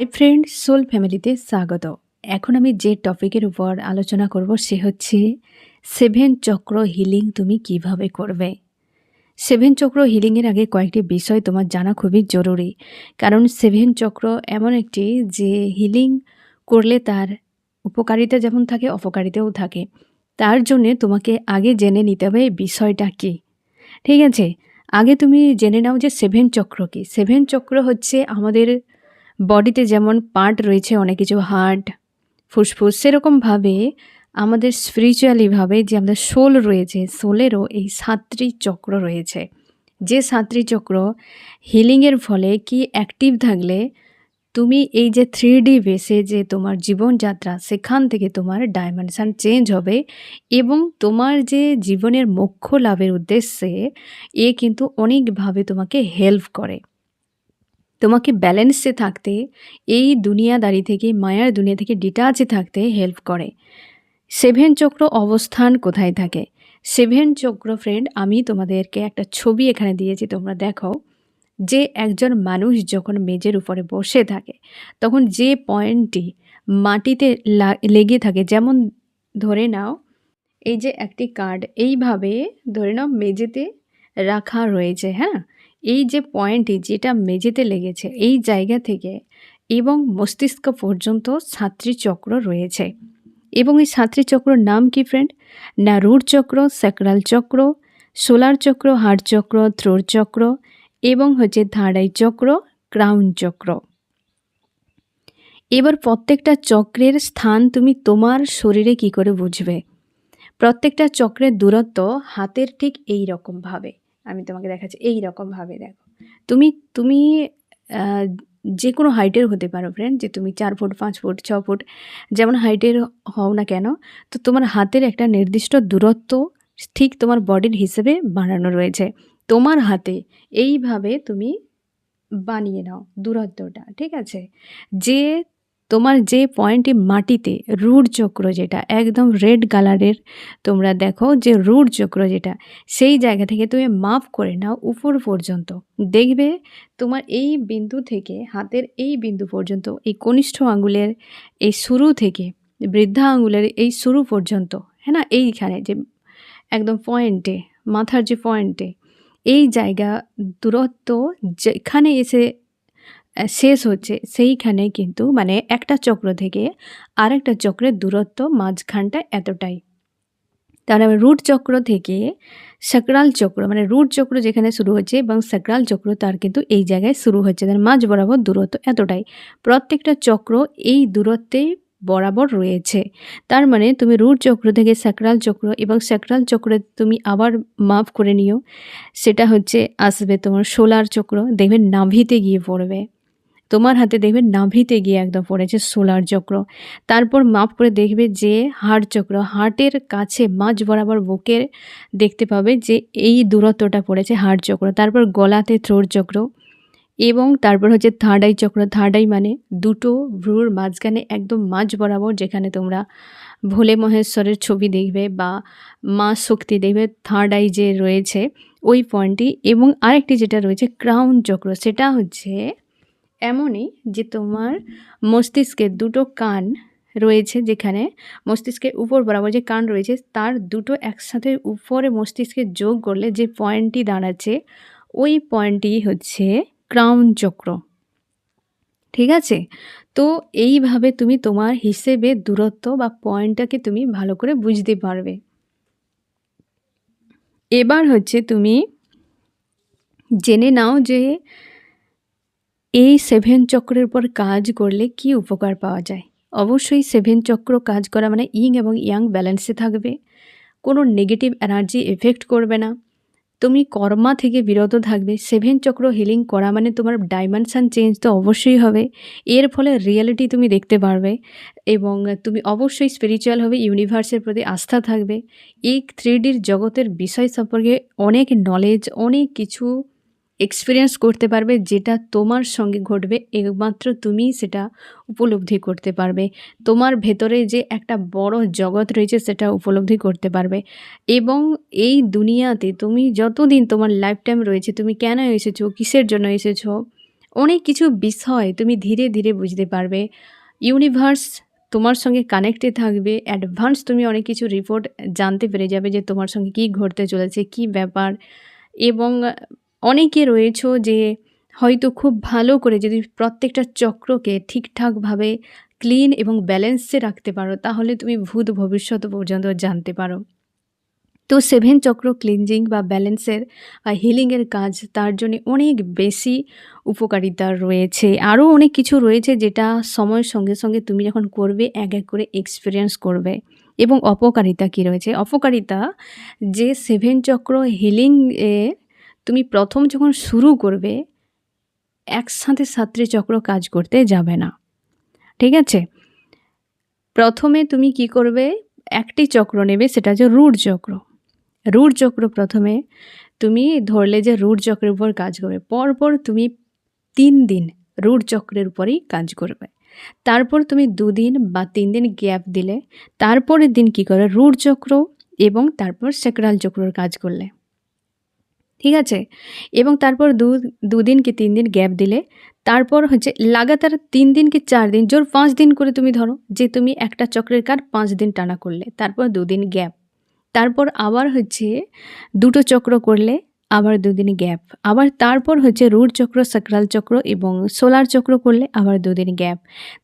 Hi friend soul ফ্যামিলিতে স্বাগত। এখন আমি যে টপিকের উপর আলোচনা করব সে হচ্ছে সেভেন চক্র হিলিং তুমি কীভাবে করবে? সেভেন চক্র হিলিংয়ের আগে কয়েকটি বিষয় তোমার জানা খুবই জরুরি। কারণ সেভেন চক্র এমন একটি যে হিলিং করলে তার উপকারিতা যেমন থাকে, অপকারিতাও থাকে। তার জন্যে তোমাকে আগে জেনে নিতে হবে এই বিষয়টা কী। ঠিক আছে? আগে তুমি জেনে নাও যে সেভেন চক্র কী। সেভেন চক্র হচ্ছে আমাদের বডিতে যেমন পার্ট রয়েছে, অনেক কিছু হার্ট, ফুসফুস সেরকমভাবে আমাদের স্পিরিচুয়ালিভাবে যে আমাদের সোল রয়েছে সোলেরও এই সাতটি চক্র রয়েছে। যে সাতটি চক্র হিলিংয়ের ফলে কি অ্যাক্টিভ থাকলে তুমি এই যে থ্রি ডি বেসে যে তোমার জীবনযাত্রা, সেখান থেকে তোমার ডাইমেনশান চেঞ্জ হবে এবং তোমার যে জীবনের মোক্ষ লাভের উদ্দেশ্যে এ কিন্তু অনেকভাবে তোমাকে হেল্প করে। তোমাকে ব্যালেন্সে থাকতে, এই দুনিয়াদারি থেকে, মায়ার দুনিয়া থেকে ডিটাচে থাকতে হেল্প করে। সেভেন চক্র অবস্থান কোথায় থাকে? সেভেন চক্র ফ্রেন্ড আমি তোমাদেরকে একটা ছবি এখানে দিয়েছি, তোমরা দেখো। যে একজন মানুষ যখন মেজের উপরে বসে থাকে, তখন যে পয়েন্টটি মাটিতে লেগে থাকে, যেমন ধরে নাও, এই যে একটি কার্ড এইভাবে ধরে নাও মেঝেতে রাখা রয়েছে হ্যাঁ? এই যে পয়েন্টটি যেটা মেঝেতে লেগেছে এই জায়গা থেকে এবং মস্তিষ্ক পর্যন্ত সাতটি চক্র রয়েছে। এবং এই সাতটি চক্রর নাম কি ফ্রেন্ড না রুট চক্র স্যাক্রাল চক্র সোলার চক্র হার্ট চক্র থ্রোর চক্র এবং হচ্ছে আই চক্র ক্রাউন চক্র। এবার প্রত্যেকটা চক্রের স্থান তুমি তোমার শরীরে কি করে বুঝবে? প্রত্যেকটা চক্রের দূরত্ব হাতের ঠিক এই রকমভাবে আমি তোমাকে দেখাচ্ছি। এই রকমভাবে দেখো। তুমি তুমি যে কোনো হাইটের হতে পারো ফ্রেন্ড যে তুমি চার ফুট পাঁচ ফুট ছ ফুট যেমন হাইটের হও না কেন, তো তোমার হাতের একটা নির্দিষ্ট দূরত্ব ঠিক তোমার বডির হিসেবে বানানো রয়েছে। তোমার হাতে এইভাবে তুমি বানিয়ে নাও দূরত্বটা, ঠিক আছে? যে তোমার যে পয়েন্টটি মাটিতে, রুট চক্র যেটা, একদম রেড কালারের, তোমরা দেখো যে রুট চক্র যেটা, সেই জায়গা থেকে তুমি মাপ করে নাও উপর পর্যন্ত। দেখবে তোমার এই বিন্দু থেকে, হাতের এই বিন্দু পর্যন্ত, এই কনিষ্ঠ আঙুলের এই শুরু থেকে, বৃদ্ধা আঙুলের এই শুরু পর্যন্ত হ্যাঁ না? এইখানে যে একদম পয়েন্টে, মাথার যে পয়েন্টে, এই জায়গা দূরত্ব যেখানে এসে শেষ হচ্ছে সেইখানে কিন্তু মানে একটা চক্র থেকে আরেকটা চক্রের দূরত্ব মাঝখানটা এতটাই। তাহলে রুট চক্র থেকে সাকরাল চক্র মানে রুট চক্র যেখানে শুরু হচ্ছে এবং সাকরাল চক্র তার কিন্তু এই জায়গায় শুরু হচ্ছে, তার মাঝ বরাবর দূরত্ব এতটাই। প্রত্যেকটা চক্র এই দূরত্বেই বরাবর রয়েছে। তার মানে তুমি রুট চক্র থেকে স্যাক্রাল চক্র এবং স্যাক্রাল চক্রে তুমি আবার মাফ করে নিও। সেটা হচ্ছে আসবে তোমার সোলার চক্র, দেখবে নাভিতে গিয়ে পড়বে। তোমার হাতে দেখবে নাভিতে গিয়ে একদম পড়েছে সোলার চক্র। তারপর মাপ করে দেখবে যে হার্ট চক্র হার্টের কাছে মাঝ বরাবর বুকের দেখতে পাবে যে এই দূরত্বটা পড়েছে হার্ট চক্র। তারপর গলাতে থ্রোর চক্র এবং তারপর হচ্ছে third eye chakra. Third eye মানে দুটো ভ্রুর মাঝখানে একদম মাঝ বরাবর যেখানে তোমরা ভোলে মহেশ্বরের ছবি দেখবে বা মা শক্তি দেখবে থার্ড আই যে রয়েছে ওই পয়েন্টটি এবং আরেকটি যেটা রয়েছে ক্রাউন চক্র, সেটা হচ্ছে এমনই যে তোমার মস্তিষ্কের দুটো কান রয়েছে যেখানে মস্তিষ্কের উপর বরাবর যে কান রয়েছে, তার দুটো একসাথে উপরে মস্তিষ্কে যোগ করলে যে পয়েন্টটি দাঁড়াচ্ছে, ওই পয়েন্টটি হচ্ছে ক্রাউন চক্র। ঠিক আছে? তো এইভাবে তুমি তোমার হিসেবে দূরত্ব বা পয়েন্টটাকে তুমি ভালো করে বুঝতে পারবে। এবার হচ্ছে তুমি জেনে নাও যে এই সেভেন চক্রের উপর কাজ করলে কি উপকার পাওয়া যায়? অবশ্যই সেভেন চক্র কাজ করা মানে ইং এবং ইয়াং ব্যালেন্সে থাকবে। কোনো নেগেটিভ এনার্জি এফেক্ট করবে না। তুমি কর্মা থেকে বিরত থাকবে। সেভেন চক্র হিলিং করা মানে তোমার ডাইমেনশান চেঞ্জ তো অবশ্যই হবে। এর ফলে রিয়েলিটি তুমি দেখতে পারবে এবং তুমি অবশ্যই স্পিরিচুয়াল হবে, ইউনিভার্সের প্রতি আস্থা থাকবে। এই থ্রি জগতের বিষয় সম্পর্কে অনেক নলেজ অনেক কিছু এক্সপিরিয়েন্স করতে পারবে, যেটা তোমার সঙ্গে ঘটবে, একমাত্র তুমি সেটা উপলব্ধি করতে পারবে। তোমার ভেতরে যে একটা বড় জগৎ রয়েছে, সেটা উপলব্ধি করতে পারবে। এবং এই দুনিয়াতে তুমি যতদিন তোমার লাইফ টাইম রয়েছে, তুমি কেন এসেছ, কিসের জন্য এসেছ, অনেক কিছু বিষয় তুমি ধীরে ধীরে বুঝতে পারবে। ইউনিভার্স তোমার সঙ্গে কানেক্টে থাকবে অ্যাডভান্স তুমি অনেক কিছু রিপোর্ট জানতে পেরে যাবে যে তোমার সঙ্গে কী ঘটতে চলেছে, কী ব্যাপার। এবং অনেকে রয়েছো যে হয়তো খুব ভালো করে যদি প্রত্যেকটা চক্রকে ঠিকঠাকভাবে ক্লিন এবং ব্যালেন্সে রাখতে পারো, তাহলে তুমি ভূত ভবিষ্যৎ পর্যন্ত জানতে পারো। তো সেভেন চক্র ক্লিনজিং বা ব্যালেন্সের বা হিলিংয়ের কাজ, তার জন্য অনেক বেশি উপকারিতা রয়েছে। আরও অনেক কিছু রয়েছে যেটা সময়ের সঙ্গে সঙ্গে তুমি যখন করবে, এক এক করে এক্সপিরিয়েন্স করবে। এবং অপকারিতা কী রয়েছে? অপকারিতা যে সেভেন চক্র হিলিং এ তুমি প্রথম যখন শুরু করবে, একসাথে সাতটি চক্র কাজ করতে যাবে না। ঠিক আছে? প্রথমে তুমি কি করবে? একটি চক্র নেবে, সেটা হচ্ছে রুট চক্র। রুট চক্র প্রথমে তুমি ধরলে যে রুট চক্রের উপর কাজ করবে, পরপর তুমি তিন দিন রুট চক্রের উপরেই কাজ করবে। তারপর তুমি দুদিন বা তিন দিন গ্যাপ দিলে, তারপরের দিন কি করে রুট চক্র এবং তারপর সেক্রাল চক্রর কাজ করলে। ঠিক আছে? এবং তারপর দু, দুদিন কি তিন দিন গ্যাপ দিলে, তারপর হচ্ছে লাগাতার তিন দিন কি চার দিন, জোর পাঁচ দিন করে তুমি ধরো যে তুমি একটা চক্রের কাজ পাঁচ দিন টানা করলে, তারপর দুদিন গ্যাপ তারপর আবার হচ্ছে দুটো চক্র করলে আবার দুদিন গ্যাপ আবার তারপর হচ্ছে রুট চক্র, সাকরাল চক্র এবং সোলার চক্র করলে আবার দুদিন গ্যাপ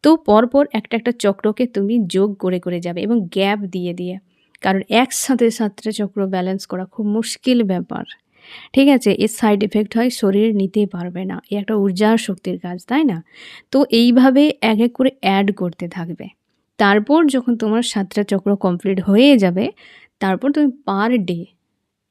তো পরপর একটা একটা চক্রকে তুমি যোগ করে করে যাবে এবং গ্যাপ দিয়ে দিয়ে। কারণ একসাথে সাতটা চক্র ব্যালেন্স করা খুব মুশকিল ব্যাপার। ঠিক আছে, এর সাইড এফেক্ট হয় শরীর নিতে পারবে না। এ একটা ঊর্জার শক্তির কাজ, তাই না? তো এইভাবে এক এক করে অ্যাড করতে থাকবে। তারপর যখন তোমার সাতটা চক্র কমপ্লিট হয়ে যাবে, তারপর তুমি পার ডে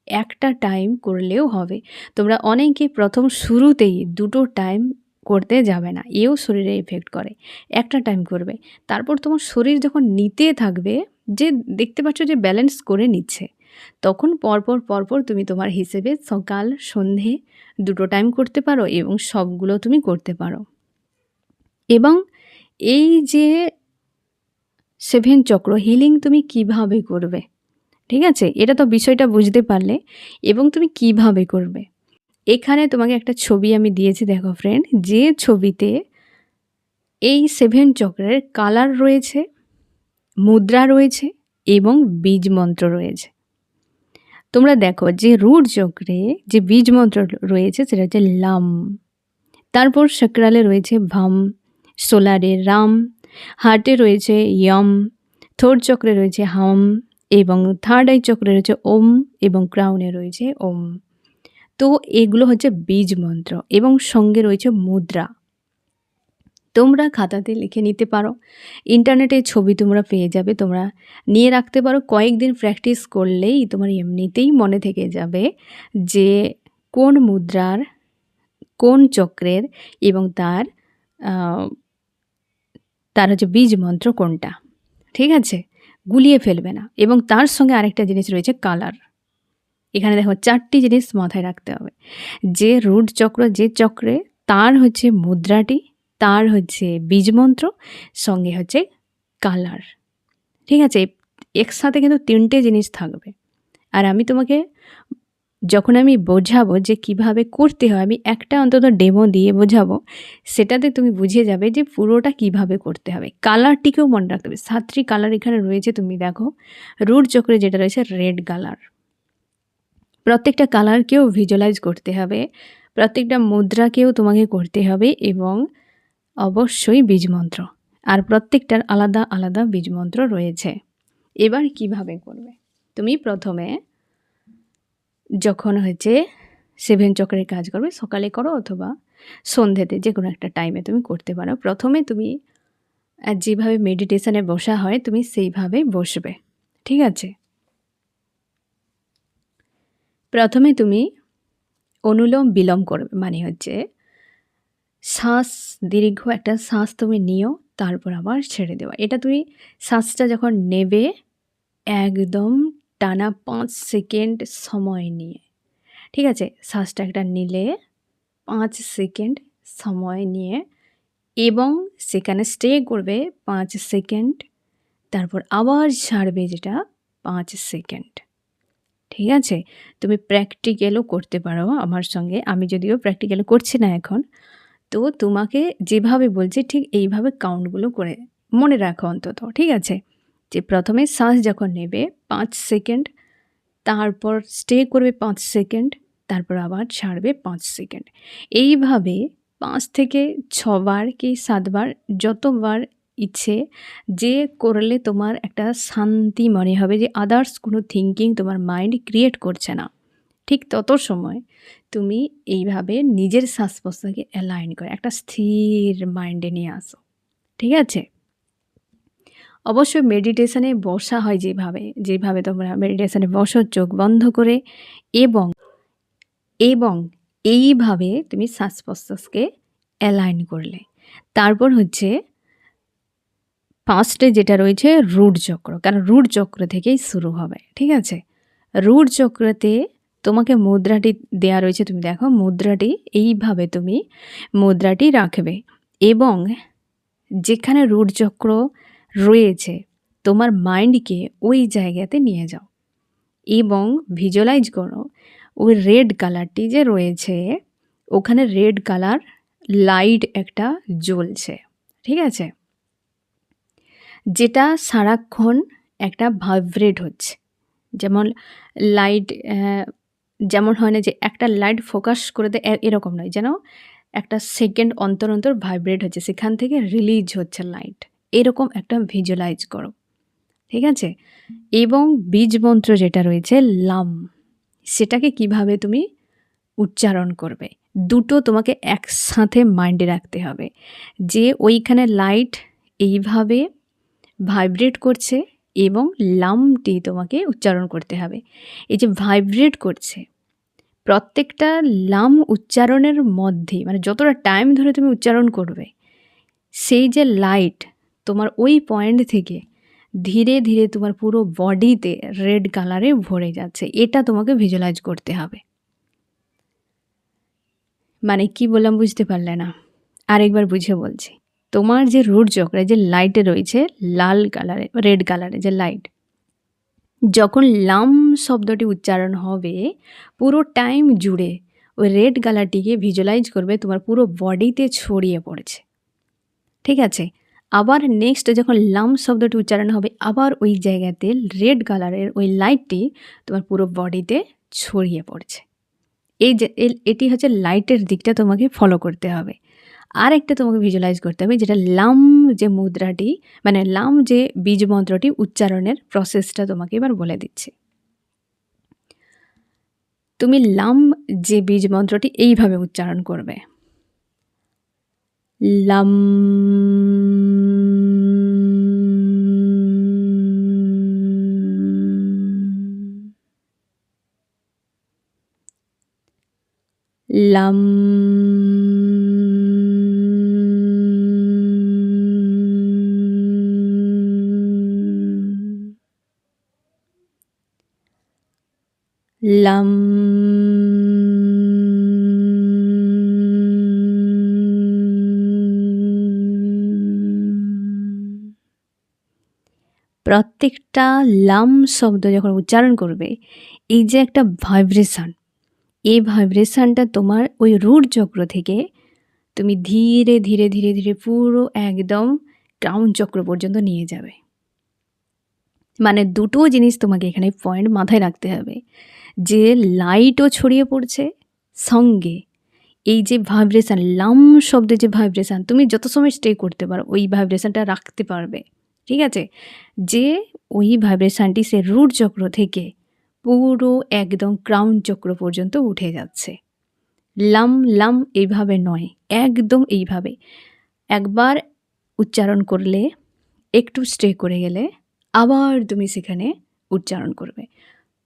একটা টাইম করলেও হবে। তোমরা অনেকে প্রথম শুরুতেই দুটো টাইম করতে যাবে না, এও শরীরে এফেক্ট করে। একটা টাইম করবে। তারপর তোমার শরীর যখন নিতে থাকবে, যে দেখতে পাচ্ছ যে ব্যালেন্স করে নিচ্ছে। তখন পরপর পরপর তুমি তোমার হিসেবে সকাল, সন্ধে দুটো টাইম করতে পারো এবং সবগুলো তুমি করতে পারো। এবং এই যে সেভেন চক্র হিলিং তুমি কীভাবে করবে, ঠিক আছে? এটা তো বিষয়টা বুঝতে পারলে এবং তুমি কীভাবে করবে। এখানে তোমাকে একটা ছবি আমি দিয়েছি, দেখো ফ্রেন্ড যে ছবিতে এই সেভেন চক্রের কালার রয়েছে, মুদ্রা রয়েছে এবং বীজ মন্ত্র রয়েছে। তোমরা দেখো যে রুট চক্রে যে বীজ মন্ত্র রয়েছে সেটা হচ্ছে লাম। তারপর সাকরালে রয়েছে ভাম, সোলারে রাম, হার্টে রয়েছে ইয়ম, থোর চক্রে রয়েছে হাম এবং থার্ড আই চক্রে রয়েছে ওম এবং ক্রাউনে রয়েছে ওম। তো এগুলো হচ্ছে বীজ মন্ত্র এবং সঙ্গে রয়েছে মুদ্রা। তোমরা খাতাতে লিখে নিতে পারো। ইন্টারনেটে ছবি তোমরা পেয়ে যাবে। তোমরা নিয়ে রাখতে পারো। কয়েকদিন প্র্যাকটিস করলেই তোমার এমনিতেই মনে থেকে যাবে যে কোন মুদ্রার, কোন চক্রের এবং তার তার হচ্ছে বীজ মন্ত্র কোনটা। ঠিক আছে? গুলিয়ে ফেলবে না। এবং তার সঙ্গে আরেকটা জিনিস রয়েছে, কালার। এখানে দেখো, চারটি জিনিস মাথায় রাখতে হবে। যে রুট চক্র, যে চক্রে তার হচ্ছে মুদ্রাটি তার হচ্ছে বীজমন্ত্র, সঙ্গে হচ্ছে কালার। ঠিক আছে, একসাথে কিন্তু তিনটে জিনিস থাকবে। আর আমি তোমাকে যখন আমি বোঝাবো যে কীভাবে করতে হয়, আমি একটা অন্তত ডেমো দিয়ে বোঝাবো, সেটাতে তুমি বুঝে যাবে যে পুরোটা কীভাবে করতে হবে। কালারটিকেও মনে রাখতে হবে। সাতটি কালার এখানে রয়েছে, তুমি দেখো। রুট চক্রে যেটা রয়েছে, রেড কালার। প্রত্যেকটা কালারকেও ভিজুয়ালাইজ করতে হবে। প্রত্যেকটা মুদ্রাকেও তোমাকে করতে হবে এবং অবশ্যই বীজমন্ত্র। আর প্রত্যেকটার আলাদা আলাদা বীজমন্ত্র রয়েছে। এবার কীভাবে করবে? তুমি প্রথমে যখন হচ্ছে সেভেন চক্রের কাজ করবে, সকালে করো অথবা সন্ধ্যেতে যে কোনো একটা টাইমে তুমি করতে পারো। প্রথমে তুমি যেভাবে মেডিটেশনে বসা হয়, তুমি সেইভাবে বসবে। ঠিক আছে? প্রথমে তুমি অনুলোম বিলোম করবে মানে হচ্ছে শ্বাস, দীর্ঘ একটা শ্বাস তুমি নিও, তারপর আবার ছেড়ে দেওয়া। এটা তুমি শ্বাসটা যখন নেবে, একদম টানা পাঁচ সেকেন্ড সময় নিয়ে। ঠিক আছে? শ্বাসটা একটা নিলে পাঁচ সেকেন্ড সময় নিয়ে এবং সেখানে স্টে করবে পাঁচ সেকেন্ড, তারপর আবার ছাড়বে যেটা পাঁচ সেকেন্ড। ঠিক আছে? তুমি প্র্যাকটিক্যালও করতে পারো আমার সঙ্গে। আমি যদিও প্র্যাকটিক্যাল করছি না এখন তো তোমাকে যেভাবে বলছি, ঠিক এইভাবে কাউন্টগুলো করে মনে রাখো অন্তত, ঠিক আছে? যে প্রথমে শ্বাস যখন নেবে, পাঁচ সেকেন্ড তারপর স্টে করবে পাঁচ সেকেন্ড তারপর আবার ছাড়বে পাঁচ সেকেন্ড এইভাবে পাঁচ থেকে ছবার কি সাতবার যতবার ইচ্ছে, যে করলে তোমার একটা শান্তি মনে হবে, যে আদার্স কোনো থিঙ্কিং তোমার মাইন্ড ক্রিয়েট করছে না। ঠিক তত সময় তুমি এইভাবে নিজের শ্বাস প্রশ্বাসকে অ্যালাইন করে, একটা স্থির মাইন্ডে নিয়ে আসো, ঠিক আছে? অবশ্যই মেডিটেশনে বসা হয় যেভাবে যেভাবে তোমরা মেডিটেশনে বসো, চোখ বন্ধ করে এবং এবং এইভাবে তুমি শ্বাস প্রশ্বাসকে অ্যালাইন করলে। তারপর হচ্ছে ফার্স্টে যেটা রয়েছে রুট চক্র, কারণ রুট চক্র থেকেই শুরু হবে, ঠিক আছে? রুট চক্রতে তোমাকে মুদ্রাটি দেয়া রয়েছে, তুমি দেখো, মুদ্রাটি, এইভাবে তুমি মুদ্রাটি রাখবে। এবং যেখানে রুট চক্র রয়েছে, তোমার মাইন্ডকে ওই জায়গাতে নিয়ে যাও। এবং ভিজুয়ালাইজ করো, ওই রেড কালারটি যে রয়েছে, ওখানে রেড কালার লাইট একটা জ্বলছে, ঠিক আছে? যেটা সারাক্ষণ একটা ভাইব্রেট হচ্ছে। যেমন লাইট যেমন হয় না যে একটা লাইট ফোকাস করে দেয় এরকম নয়। যেন একটা সেকেন্ড অন্তর অন্তর ভাইব্রেট হচ্ছে, সেখান থেকে রিলিজ হচ্ছে লাইট। এরকম একটা ভিজুয়ালাইজ করো। ঠিক আছে? এবং বীজ মন্ত্র যেটা রয়েছে, লাম, সেটাকে কীভাবে তুমি উচ্চারণ করবে? দুটো তোমাকে একসাথে মাইন্ডে রাখতে হবে। যে ওইখানে লাইট এইভাবে ভাইব্রেট করছে এবং লামটি তোমাকে উচ্চারণ করতে হবে। এই যে ভাইব্রেট করছে, প্রত্যেকটা লাম উচ্চারণের মধ্যে মানে যতটা টাইম ধরে তুমি উচ্চারণ করবে, সেই যে লাইট তোমার ওই পয়েন্ট থেকে ধীরে ধীরে তোমার পুরো বডিতে রেড কালারে ভরে যাচ্ছে। এটা তোমাকে ভিজুয়ালাইজ করতে হবে। মানে কি বললাম বুঝতে পারলে না। আরেকবার বুঝে বলছি। তোমার যে রুট চক্রে যে লাইটে রয়েছে, লাল কালারে রেড কালারে যে লাইট যখন লাম শব্দটি উচ্চারণ হবে, পুরো টাইম জুড়ে ওই রেড কালারটিকে ভিজুয়ালাইজ করবে, তোমার পুরো বডিতে ছড়িয়ে পড়েছে। ঠিক আছে? আবার নেক্সট যখন লাম শব্দটি উচ্চারণ হবে, আবার ওই জায়গাতে রেড কালারের ওই লাইটটি তোমার পুরো বডিতে ছড়িয়ে পড়ছে। এই যে এটি হচ্ছে লাইটের দিকটা তোমাকে ফলো করতে হবে। আর একটা তোমাকে ভিজুয়ালাইজ করতে হবে, যেটা লাম যে মুদ্রাটি মানে লাম যে বীজ মন্ত্রটি উচ্চারণের প্রসেসটা তোমাকে এবার বলে দিচ্ছি। তুমি লাম যে বীজ মন্ত্রটি এইভাবে উচ্চারণ করবে। লাম লাম লাম প্রত্যেকটা লাম শব্দ যখন উচ্চারণ করবে, এই যে একটা ভাইব্রেশন এই ভাইব্রেশনটা তোমার ওই রুট চক্র থেকে তুমি ধীরে ধীরে ধীরে ধীরে পুরো একদম ক্রাউন চক্র পর্যন্ত নিয়ে যাবে। মানে দুটো জিনিস তোমাকে এখানে পয়েন্ট মাথায় রাখতে হবে। যে লাইটও ছড়িয়ে পড়ছে সঙ্গে। এই যে ভাইব্রেশান লাম শব্দে যে ভাইব্রেশান তুমি যত সময় স্টে করতে পারো, ওই ভাইব্রেশানটা রাখতে পারবে। ঠিক আছে? যে ওই ভাইব্রেশানটি সে রুট চক্র থেকে পুরো একদম ক্রাউন চক্র পর্যন্ত উঠে যাচ্ছে। লাম লাম এইভাবে নয়, একদম এইভাবে। একবার উচ্চারণ করলে, একটু স্টে করে গেলে, আবার তুমি সেখানে উচ্চারণ করবে।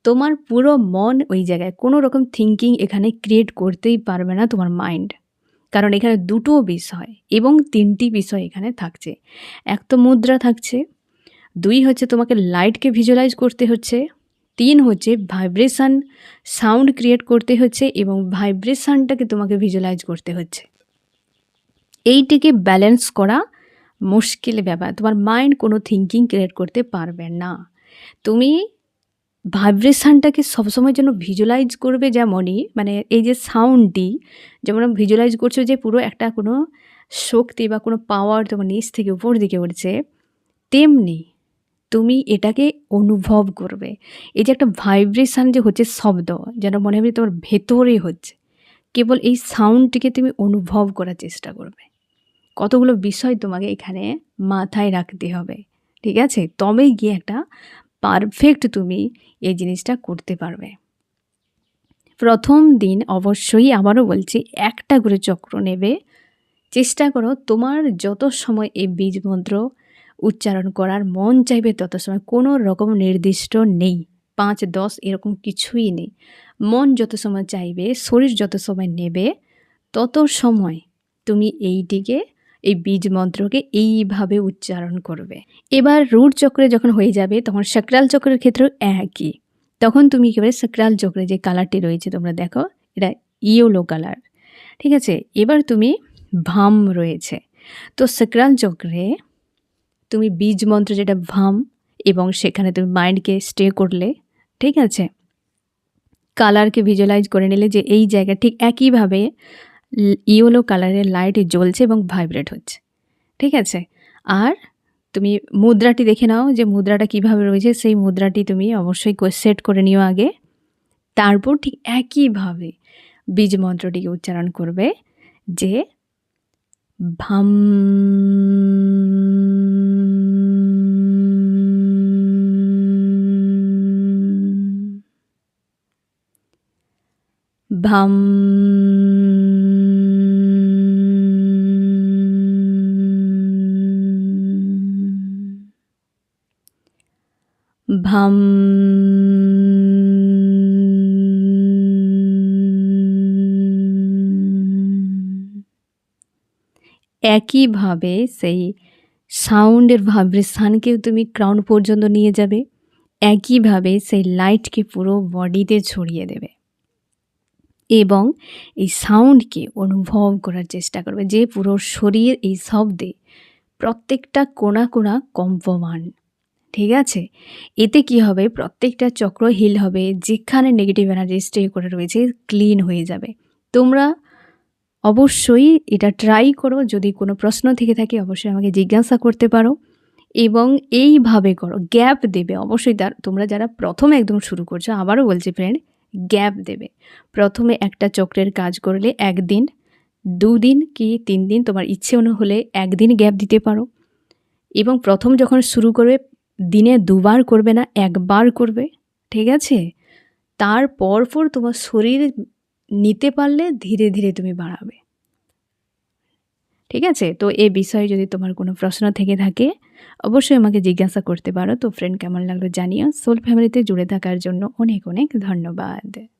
তোমার পুরো মন ওই জায়গায়। কোনো রকম থিঙ্কিং এখানে ক্রিয়েট করতেই পারবে না তোমার মাইন্ড কারণ এখানে দুটো বিষয় এবং তিনটি বিষয় এখানে থাকছে। এক তো মুদ্রা থাকছে, দুই হচ্ছে তোমাকে লাইটকে ভিজুয়ালাইজ করতে হচ্ছে, তিন হচ্ছে ভাইব্রেশান সাউন্ড ক্রিয়েট করতে হচ্ছে এবং ভাইব্রেশানটাকে তোমাকে ভিজুয়ালাইজ করতে হচ্ছে। এইটিকে ব্যালেন্স করা মুশকিল ব্যাপার। তোমার মাইন্ড কোনো থিঙ্কিং ক্রিয়েট করতে পারবে না। তুমি ভাইব্রেশনটাকে সবসময় যেন ভিজুয়ালাইজ করবে যেমনই মানে এই যে সাউন্ডটি যেমন ভিজুয়ালাইজ করছ যে পুরো একটা কোনো শক্তি বা কোনো পাওয়ার তোমার নিচ থেকে উপর দিকে উঠছে, তেমনি তুমি এটাকে অনুভব করবে। এই যে একটা ভাইব্রেশান যে হচ্ছে শব্দ, যেন মনে হবে তোমার ভেতরে হচ্ছে, কেবল এই সাউন্ডটিকে তুমি অনুভব করার চেষ্টা করবে। কতগুলো বিষয় তোমাকে এখানে মাথায় রাখতে হবে, ঠিক আছে? তবেই গিয়ে একটা পারফেক্ট তুমি এই জিনিসটা করতে পারবে। প্রথম দিন অবশ্যই আবারও বলছি, একটা করে চক্র নেবে। চেষ্টা করো তোমার যত সময় এই বীজ মন্ত্র উচ্চারণ করার মন চাইবে তত সময়। কোনো রকম নির্দিষ্ট নেই, পাঁচ, দশ এরকম কিছুই নেই। মন যত সময় চাইবে, শরীর যত সময় নেবে, তত সময় তুমি এইটিকে এই বীজ মন্ত্রকে এইভাবে উচ্চারণ করবে। এবার রুট চক্রে যখন হয়ে যাবে, তখন সাকরাল চক্রের ক্ষেত্রেও একই। তখন তুমি একেবারে সাকরাল চক্রে যে কালারটি রয়েছে, তোমরা দেখো, এটা ইয়েলো কালার ঠিক আছে? এবার তুমি ভাম রয়েছে। তো সাকরাল চক্রে তুমি বীজ মন্ত্র যেটা ভাম, এবং সেখানে তুমি মাইন্ডকে স্টে করলে, ঠিক আছে? কালারকে ভিজুয়ালাইজ করে নিলে যে এই জায়গা ঠিক একইভাবে ইয়েলো কালারের লাইট জ্বলছে এবং ভাইব্রেট হচ্ছে। ঠিক আছে? আর তুমি মুদ্রাটি দেখে নাও যে মুদ্রাটা কীভাবে রয়েছে। সেই মুদ্রাটি তুমি অবশ্যই সেট করে নিও আগে। তারপর ঠিক একইভাবে বীজ মন্ত্রটিকে উচ্চারণ করবে যে ভাম ভাম ভাম একইভাবে সেই সাউন্ডের ভাইব্রেশানকেও তুমি ক্রাউন পর্যন্ত নিয়ে যাবে। একইভাবে সেই লাইটকে পুরো বডিতে ছড়িয়ে দেবে। এবং এই সাউন্ডকে অনুভব করার চেষ্টা করবে যে পুরো শরীর এই শব্দে প্রত্যেকটা কোণা কোণা কম্পমান। ঠিক আছে? এতে কি হবে? প্রত্যেকটা চক্র হিল হবে, যেখানে নেগেটিভ এনার্জি স্টে করে রয়েছে ক্লিন হয়ে যাবে। তোমরা অবশ্যই এটা ট্রাই করো। যদি কোনো প্রশ্ন থেকে থাকে, অবশ্যই আমাকে জিজ্ঞাসা করতে পারো। এবং এইভাবে করো। গ্যাপ দেবে। অবশ্যই তার, তোমরা যারা প্রথমে একদম শুরু করছ, আবারও বলছি ফ্রেন্ড গ্যাপ দেবে। প্রথমে একটা চক্রের কাজ করলে একদিন, দুদিন কি তিন দিন তোমার ইচ্ছে অনু হলে একদিন গ্যাপ দিতে পারো। এবং প্রথম যখন শুরু করবে দিনে দুবার করবে না, একবার করবে, ঠিক আছে? তার পরপর তোমার শরীর নিতে পারলে ধীরে ধীরে তুমি বাড়াবে। ঠিক আছে? তো এ বিষয়ে যদি তোমার কোনো প্রশ্ন থেকে থাকে, অবশ্যই আমাকে জিজ্ঞাসা করতে পারো। তো ফ্রেন্ড কেমন লাগল জানিও। সোল ফ্যামিলিতে জুড়ে থাকার জন্য অনেক অনেক ধন্যবাদ।